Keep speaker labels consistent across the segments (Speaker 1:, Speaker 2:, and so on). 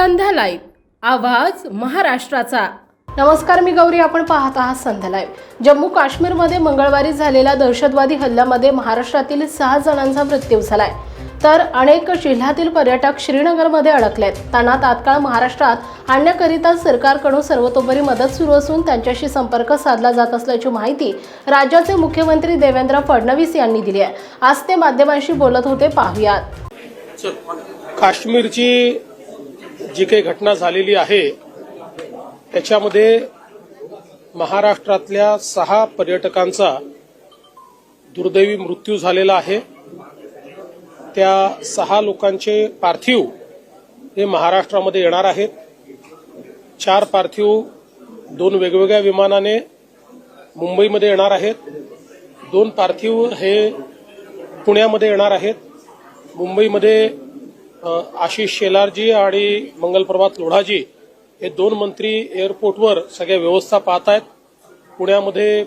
Speaker 1: संध्या live आवाज महाराष्ट्राचा. नमस्कार मी गौरी. आपण पाहत आहात संध्या लाईव्ह. जम्मू काश्मीरमध्ये मंगळवारी झालेल्या दहशतवादी हल्ल्यामध्ये महाराष्ट्रातील सहा जणांचा मृत्यू झालाय. तर अनेक जिल्ह्यातील पर्यटक श्रीनगरमध्ये अडकलेत. त्यांना तात्काळ महाराष्ट्रात आणण्याकरिता सरकारकडून सर्वतोपरी मदत सुरू असून त्यांच्याशी संपर्क साधला जात असल्याची माहिती राज्याचे मुख्यमंत्री देवेंद्र फडणवीस यांनी दिली आहे. आज ते माध्यमांशी बोलत होते. पाहुयात.
Speaker 2: काश्मीरची जी काही घटना झालेली आहे त्याच्यामध्ये महाराष्ट्रातल्या सहा पर्यटकांचा दुर्दैवी मृत्यू झालेला आहे. त्या सहा लोकांचे पार्थिव हे महाराष्ट्रामध्ये येणार आहेत. चार पार्थिव दोन वेगवेगळ्या विमानाने मुंबईमध्ये येणार आहेत. दोन पार्थिव हे पुण्यामध्ये येणार आहेत. मुंबईमध्ये आशिष शेलारजी आणि मंगलप्रभात लोढाजी हे दोन मंत्री एअरपोर्टवर सगळ्या व्यवस्था पाहत आहेत पुण्यामध्ये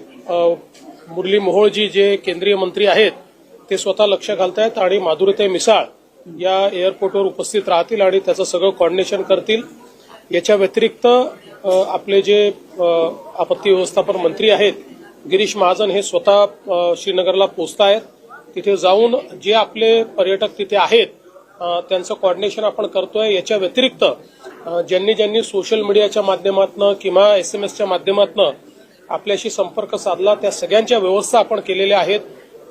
Speaker 2: मुरली मोहोळजी जे केंद्रीय मंत्री आहेत ते स्वतः लक्ष घालतायत आणि माधुरीताई मिसाळ या एअरपोर्टवर उपस्थित राहतील आणि त्याचं सगळं कॉर्डिनेशन करतील. याच्या व्यतिरिक्त आपले जे आपत्ती व्यवस्थापन मंत्री आहेत गिरीश महाजन हे स्वतः श्रीनगरला पोचत आहेत तिथे जाऊन जे आपले पर्यटक तिथे आहेत त्यांचं कॉर्डिनेशन आपण करतोय. याच्या व्यतिरिक्त ज्यांनी ज्यांनी सोशल मीडियाच्या माध्यमातून किंवा एस एम एसच्या माध्यमातून आपल्याशी संपर्क साधला त्या सगळ्यांच्या व्यवस्था आपण केलेल्या आहेत.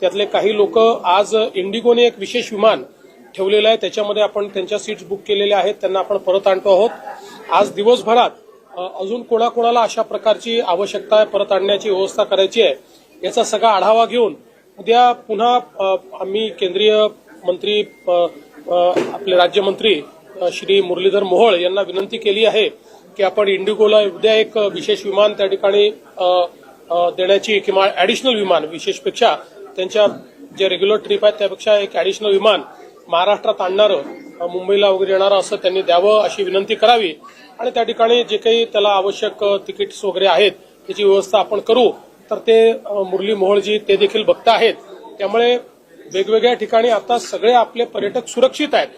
Speaker 2: त्यातले काही लोक आज इंडिगोने एक विशेष विमान ठेवलेलं आहे. त्याच्यामध्ये आपण त्यांच्या सीट्स बुक केलेल्या आहेत. त्यांना आपण परत आणतो आहोत. आज दिवसभरात अजून कोणाकोणाला अशा प्रकारची आवश्यकता आहे परत आणण्याची व्यवस्था करायची आहे याचा सगळा आढावा घेऊन उद्या पुन्हा आम्ही केंद्रीय मंत्री अ, आपले राज्यमंत्री श्री मुरलीधर मोहोळ यांना विनंती केली आहे की आपण इंडिगोला उद्या एक विशेष विमान त्या ठिकाणी देण्याची किंवा ऍडिशनल विमान विशेषपेक्षा त्यांच्या जे रेग्युलर ट्रिप आहेत त्यापेक्षा एक ऍडिशनल विमान महाराष्ट्रात आणणारं मुंबईला वगैरे येणारं असं त्यांनी द्यावं अशी विनंती करावी. आणि त्या ठिकाणी जे काही त्याला आवश्यक तिकीट्स वगैरे आहेत त्याची व्यवस्था आपण करू तर ते मुरली मोहोळजी ते देखील बघता आहेत. त्यामुळे वेगवेगळ्या ठिकाणी आता सगळे आपले पर्यटक सुरक्षित आहेत.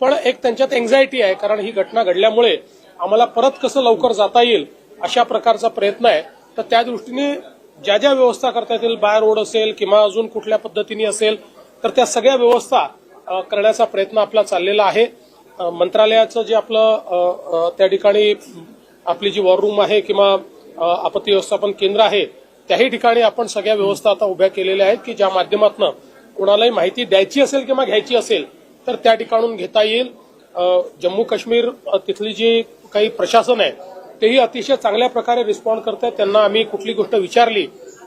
Speaker 2: पण एक त्यांच्यात एन्झायटी आहे कारण ही घटना घडल्यामुळे आम्हाला परत कसं लवकर जाता येईल अशा प्रकारचा प्रयत्न आहे. तर त्या दृष्टीने ज्या ज्या व्यवस्था करता येतील बाय रोड असेल किंवा अजून कुठल्या पद्धतीने असेल तर त्या सगळ्या व्यवस्था करण्याचा प्रयत्न आपला चाललेला आहे. मंत्रालयाचं जे आपलं त्या ठिकाणी आपली जी वॉर रूम आहे किंवा आपत्ती व्यवस्थापन केंद्र आहे त्याही ठिकाणी आपण सगळ्या व्यवस्था आता उभ्या केलेल्या आहेत की ज्या माध्यमातून कोणालाही माहिती द्यायची असेल किंवा घ्यायची असेल तर त्या ठिकाणून घेता येईल. जम्मू काश्मीर तिथली जी काही प्रशासन आहे तेही अतिशय चांगल्या प्रकारे रिस्पॉन्ड करतात त्यांना आम्ही कुठली गोष्ट विचारली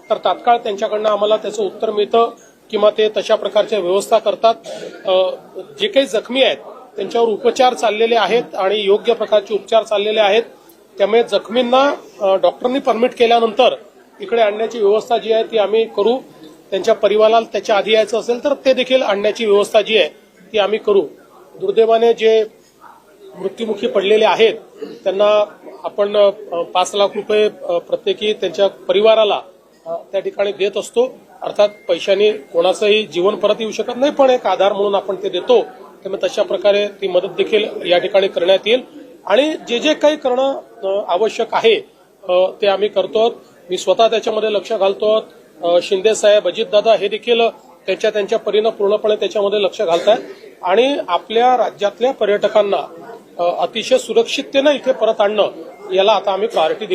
Speaker 2: तर तात्काळ त्यांच्याकडनं आम्हाला त्याचं उत्तर मिळतं किंवा ते तशा प्रकारच्या व्यवस्था करतात. जे काही जखमी आहेत त्यांच्यावर उपचार चाललेले आहेत आणि योग्य प्रकारचे उपचार चाललेले आहेत. त्यामुळे जखमींना डॉक्टरनी परमिट केल्यानंतर इकडे आणण्याची व्यवस्था जी आहे ती आम्ही करू. त्यांच्या परिवाराला त्याच्या आधी यायचं असेल तर ते देखील आणण्याची व्यवस्था जी आहे ती आम्ही करू. दुर्दैवाने जे मृत्युमुखी पडलेले आहेत त्यांना आपण पाच लाख रुपये प्रत्येकी त्यांच्या परिवाराला त्या ठिकाणी देत असतो. अर्थात पैशाने कोणाचंही जीवन परत येऊ शकत नाही पण एक आधार म्हणून आपण ते देतो. त्यामुळे तशा प्रकारे ती मदत देखील या ठिकाणी करण्यात येईल. आणि जे जे काही करणं आवश्यक आहे ते आम्ही करतो मी स्वतः त्याच्यामध्ये लक्ष घालतो शिंदे साहेब अजितदादा हे देखील त्यांच्या त्यांच्या परीनं पूर्णपणे त्याच्यामध्ये लक्ष घालतायत. आणि आपल्या राज्यातल्या पर्यटकांना अतिशय सुरक्षिततेनं इथे परत आणणं याला आता आम्ही प्रायोरिटी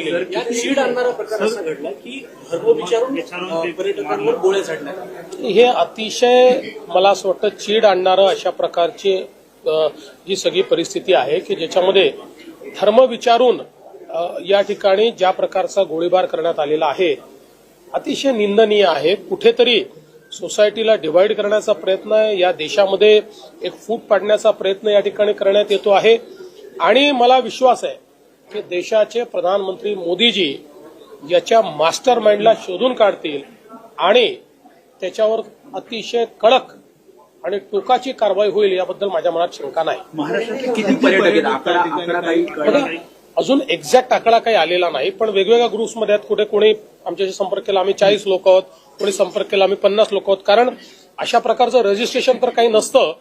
Speaker 3: झाडण्यात
Speaker 2: हे अतिशय मला असं वाटतं चीड आणणारं अशा प्रकारची जी सगळी परिस्थिती आहे की ज्याच्यामध्ये धर्म विचारून या ठिकाणी ज्या प्रकारचा गोळीबार करण्यात आलेला आहे अतिशय निंदनीय आहे. कुठेतरी सोसायटीला डिवाइड करण्याचा प्रयत्न आहे. या देशामध्ये एक फूट पाडण्याचा प्रयत्न या ठिकाणी करण्यात येतो आहे. आणि मला विश्वास आहे की देशाचे प्रधानमंत्री मोदीजी याच्या मास्टर माइंडला शोधून काढतील आणि त्याच्यावर अतिशय कडक आणि टोकाची कारवाई होईल याबद्दल माझ्या मनात शंका नाही.
Speaker 3: महाराष्ट्रात किती पर्यटक
Speaker 2: अजून एक्झॅक्ट आकडा काही आलेला नाही पण वेगवेगळ्या ग्रुप्समध्ये आहेत. कुठे कोणी आमच्याशी संपर्क केला आम्ही चाळीस लोक आहोत. कोणी संपर्क केला आम्ही पन्नास लोक आहोत. कारण अशा प्रकारचं रजिस्ट्रेशन तर काही नसतं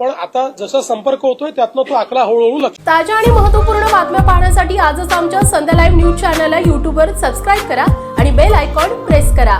Speaker 2: पण आता जसं संपर्क होतोय त्यातनं तो आकडा हळूहळू लक्ष
Speaker 1: ताज्या आणि महत्त्वपूर्ण बातम्या पाहण्यासाठी आजच आमच्या संध्या लाईव्ह न्यूज चॅनलला यूट्यूबवर सबस्क्राईब करा आणि बेल आयकॉन प्रेस करा.